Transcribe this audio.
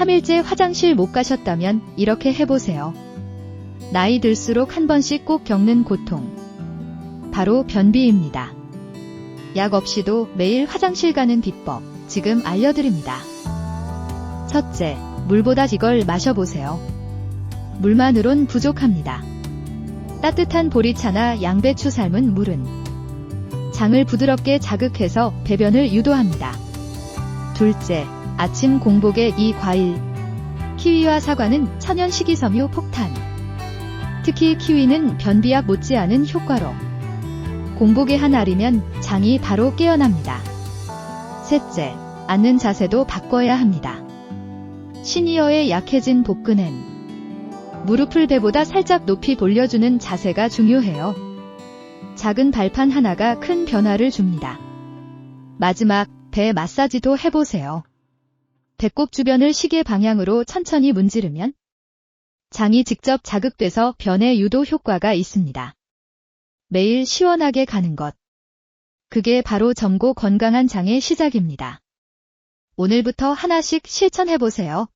3일째 화장실 못 가셨다면 이렇게 해보세요. 나이 들수록 한 번씩 꼭 겪는 고통. 바로 변비입니다. 약 없이도 매일 화장실 가는 비법 지금 알려드립니다. 첫째, 물보다 이걸 마셔보세요. 물만으론 부족합니다. 따뜻한 보리차나 양배추 삶은 물은 장을 부드럽게 자극해서 배변을 유도합니다. 둘째, 아침 공복에 이 과일. 키위와 사과는 천연 식이섬유 폭탄. 특히 키위는 변비약 못지않은 효과로 공복에 한 알이면 장이 바로 깨어납니다. 셋째, 앉는 자세도 바꿔야 합니다. 시니어의 약해진 복근엔 무릎을 배보다 살짝 높이 돌려주는 자세가 중요해요. 작은 발판 하나가 큰 변화를 줍니다. 마지막, 배 마사지도 해보세요. 배꼽 주변을 시계 방향으로 천천히 문지르면 장이 직접 자극돼서 변의 유도 효과가 있습니다. 매일 시원하게 가는 것. 그게 바로 젊고 건강한 장의 시작입니다. 오늘부터 하나씩 실천해보세요.